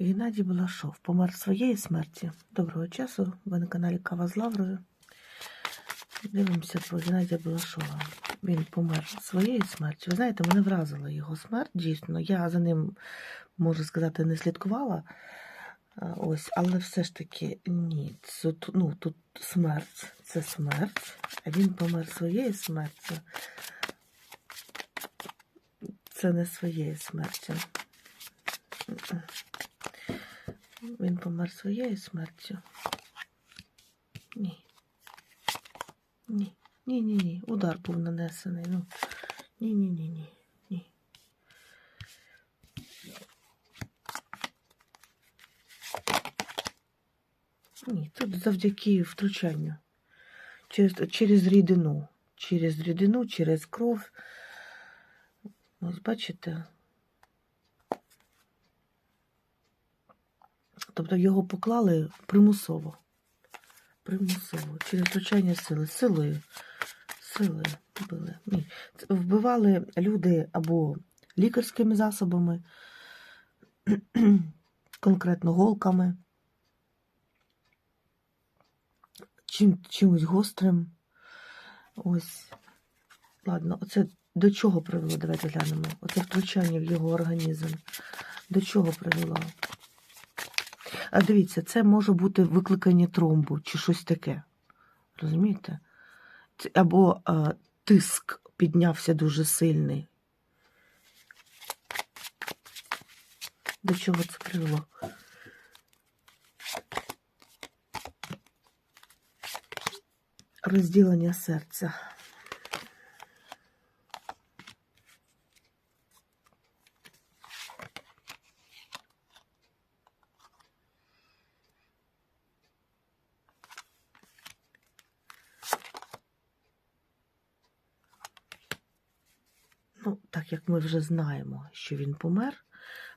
Геннадій Балашов помер своєї смерті. Доброго часу. Ви на каналі Кава з Лаврою. Дивимося про Геннадія Балашова. Він помер своєї смерті. Ви знаєте, мене вразила його смерть, дійсно. Я за ним, можу сказати, не слідкувала. Ось, але все ж таки ні. Це, ну, тут смерть це смерть, а він помер своєї смерті. Це не своєї смерті. Він помер своєю смертю. Ні. Ні. Ні, ні, ні. Удар був нанесений. Ну. Ні, ні, ні, ні. Ні. Ні, тут завдяки втручанню. Через, через рідину. Через рідину, через кров. Ось бачите. Тобто його поклали примусово. Примусово. Через втручання сили. Силою. Силою вбили. Ні. Вбивали люди або лікарськими засобами, конкретно голками, чим, чимось гострим. Ось. Ладно, оце до чого привело? Давайте глянемо. Оце втручання в його організм. До чого привело? А дивіться, це може бути викликання тромбу чи щось таке. Розумієте? Або а, тиск піднявся дуже сильний. До чого це привело? Розділення серця. Ну, як ми вже знаємо, що він помер.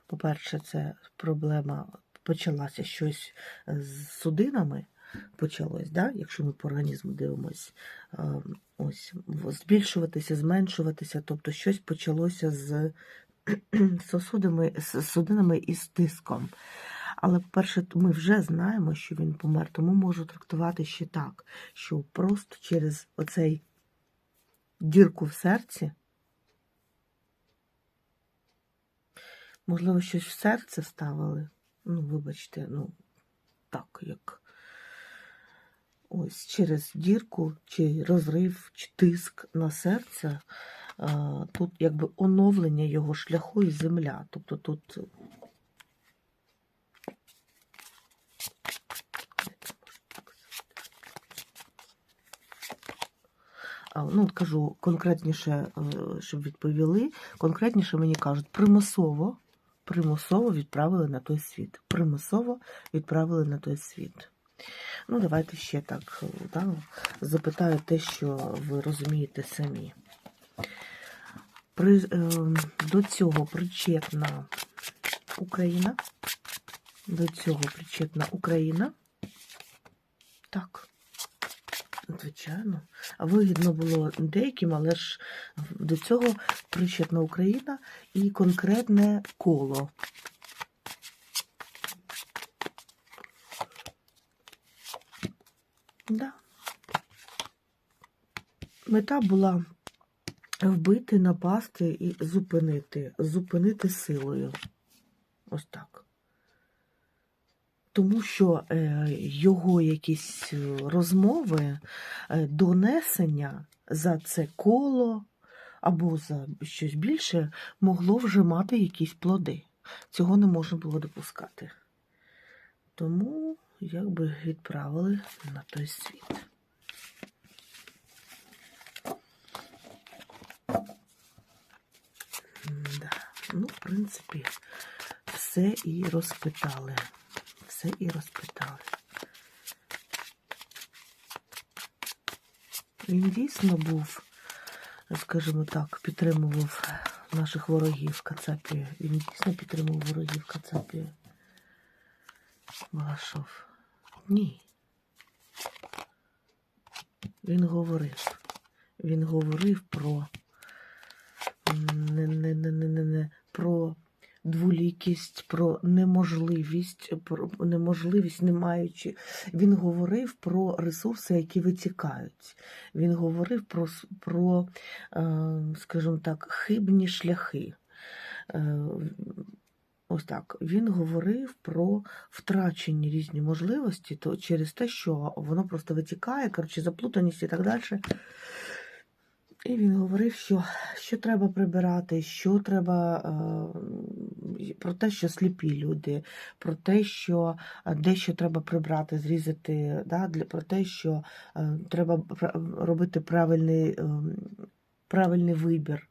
По-перше, це проблема почалася щось з судинами. Почалось, да? якщо ми по організму дивимось, ось збільшуватися, зменшуватися, тобто щось почалося з сосудами, з судинами і з тиском. Але, по-перше, ми вже знаємо, що він помер, тому можу трактувати ще так, що просто через оцей дірку в серці Можливо, щось в серце вставили. Ну, вибачте, ну, так, як ось через дірку, чи розрив, чи тиск на серце. Тут якби оновлення його шляху і земля. Тобто тут. Ну, кажу конкретніше, е, щоб відповіли. Конкретніше мені кажуть, примусово, примусово відправили на той світ. Примусово відправили на той світ. Ну, давайте ще так е, да, запитаю те, що ви розумієте самі. При, е, до цього причетна Україна. До цього причетна Україна. Так. Звичайно. А вигідно було деяким, але ж до цього причетна Україна і конкретне коло. Да. Мета була вбити, напасти і зупинити. Зупинити силою. Ось так. Тому що е, його якісь е, розмови, е, донесення за це коло або за щось більше могло вже мати якісь плоди. Цього не можна було допускати. Тому якби відправили на той світ. Да. Ну, в принципі, все і розпитали. Все і розпитали. Він дійсно був, скажімо так, підтримував наших ворогів Кацапію. Він дійсно підтримував ворогів Кацапію. Балашов. Ні. Він говорив. Він говорив про не, не, не, не, не, про дволікість, про неможливість, про неможливість, не маючи. Він говорив про ресурси, які витікають. Він говорив про, про е, скажімо так, хибні шляхи. Е, Ось так. Він говорив про втрачені різні можливості, то через те, що воно просто витікає, коротше, заплутаність і так далі. І він говорив, що, що треба прибирати, що треба е, про те, що сліпі люди, про те, що е, дещо треба прибрати, зрізати, да, для, про те, що е, треба робити правильний, правильний вибір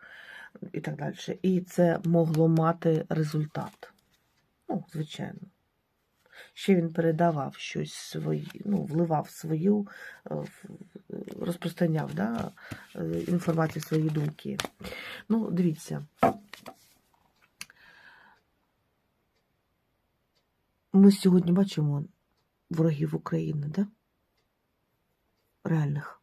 і так далі. І це могло мати результат. Ну, звичайно. Ще він передавав щось свої, ну, вливав свою, е, в- розпространяв да, е, інформацію, свої думки. Ну, дивіться. Ми сьогодні бачимо ворогів України, да? Реальних.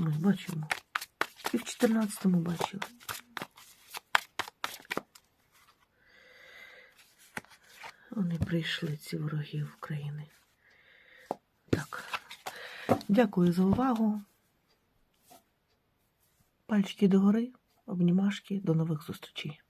Ми бачимо. І в 14-му бачили. Вони прийшли, ці вороги України. Так. Дякую за увагу. Пальчики догори, обнімашки, до нових зустрічей.